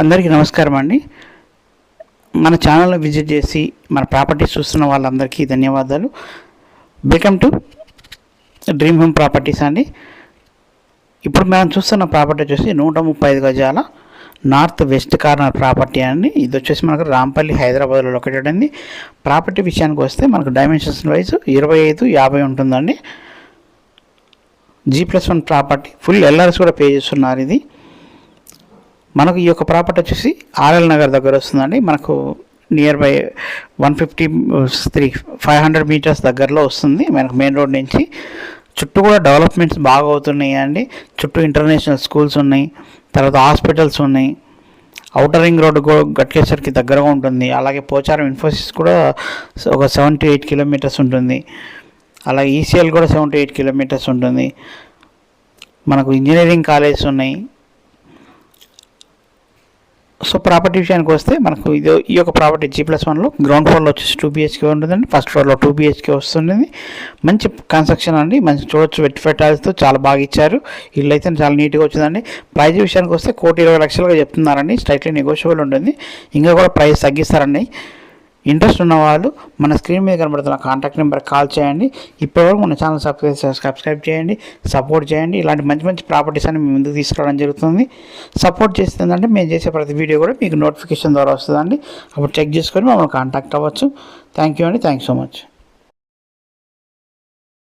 అందరికీ నమస్కారం అండి. మన ఛానల్ని విజిట్ చేసి మన ప్రాపర్టీస్ చూస్తున్న వాళ్ళందరికీ ధన్యవాదాలు. Welcome to Dream Home Properties అండి. ఇప్పుడు మనం చూస్తున్న ప్రాపర్టీ వచ్చేసి నూట ముప్పై ఐదు గజాల నార్త్ వెస్ట్ కార్నర్ ప్రాపర్టీ అండి. ఇది వచ్చేసి మనకు రాంపల్లి హైదరాబాద్లో లొకేటెడ్ అండి. ప్రాపర్టీ విషయానికి వస్తే మనకు డైమెన్షన్స్ వైజ్ ఇరవై ఐదు యాభై ఉంటుందండి. G plus one property. Full LRS కూడా పే చేస్తున్నారు ఇది. మనకు ఈ యొక్క ప్రాపర్టీ వచ్చేసి ఆర్ఎల్ నగర్ దగ్గర వస్తుందండి. మనకు near by one fifty three five hundred metres దగ్గరలో వస్తుంది. మనకు మెయిన్ రోడ్ నుంచి చుట్టూ కూడా డెవలప్మెంట్స్ బాగా అవుతున్నాయి అండి. చుట్టూ ఇంటర్నేషనల్ స్కూల్స్ ఉన్నాయి. తర్వాత హాస్పిటల్స్ ఉన్నాయి. అవుటర్ రింగ్ రోడ్ గట్కేశ్వర్కి దగ్గరగా ఉంటుంది. అలాగే పోచారం ఇన్ఫోసిస్ కూడా ఒక సెవెంటీ ఎయిట్ కిలోమీటర్స్ ఉంటుంది. అలాగే ఈసీఎల్ కూడా సెవెంటీ ఎయిట్ కిలోమీటర్స్ ఉంటుంది. మనకు ఇంజనీరింగ్ కాలేజెస్ ఉన్నాయి. సో ప్రాపర్టీ విషయానికి వస్తే మనకు ఇది ఈ యొక్క ప్రాపర్టీ జీ ప్లస్ వన్లో గ్రౌండ్ ఫ్లోర్లో వచ్చేసి టూ బీహెచ్కే ఉంటుందండి. ఫస్ట్ ఫ్లోర్లో టూ బీహెచ్కే వస్తుంది మంచి కన్స్ట్రక్షన్ అండి. మంచి చూడొచ్చు వెట్టి ఫెటాల్స్తో చాలా బాగా ఇచ్చారు. ఇల్లు అయితే చాలా నీట్గా వచ్చిందండి. ప్రైజ్ విషయానికి వస్తే కోటి ఇరవై లక్షలుగా చెప్తున్నారండి. స్ట్రైట్లీ నెగోషియబుల్ ఉంటుంది. ఇంకా కూడా ప్రైస్ తగ్గిస్తారండి. ఇంట్రెస్ట్ ఉన్నవాళ్ళు మన స్క్రీన్ మీద కనబడుతున్న కాంటాక్ట్ నెంబర్ కాల్ చేయండి. ఇప్పటివరకు మన ఛానల్ సబ్స్క్రైబ్ సబ్స్క్రైబ్ చేయండి. సపోర్ట్ చేయండి. ఇలాంటి మంచి మంచి ప్రాపర్టీస్ అని మేము ముందుకు తీసుకురావడం జరుగుతుంది. సపోర్ట్ చేస్తుందంటే మేము చేసే ప్రతి వీడియో కూడా మీకు నోటిఫికేషన్ ద్వారా వస్తుందండి. అప్పుడు చెక్ చేసుకొని మమ్మల్ని కాంటాక్ట్ అవ్వచ్చు. థ్యాంక్ యూ అండి. Thank so much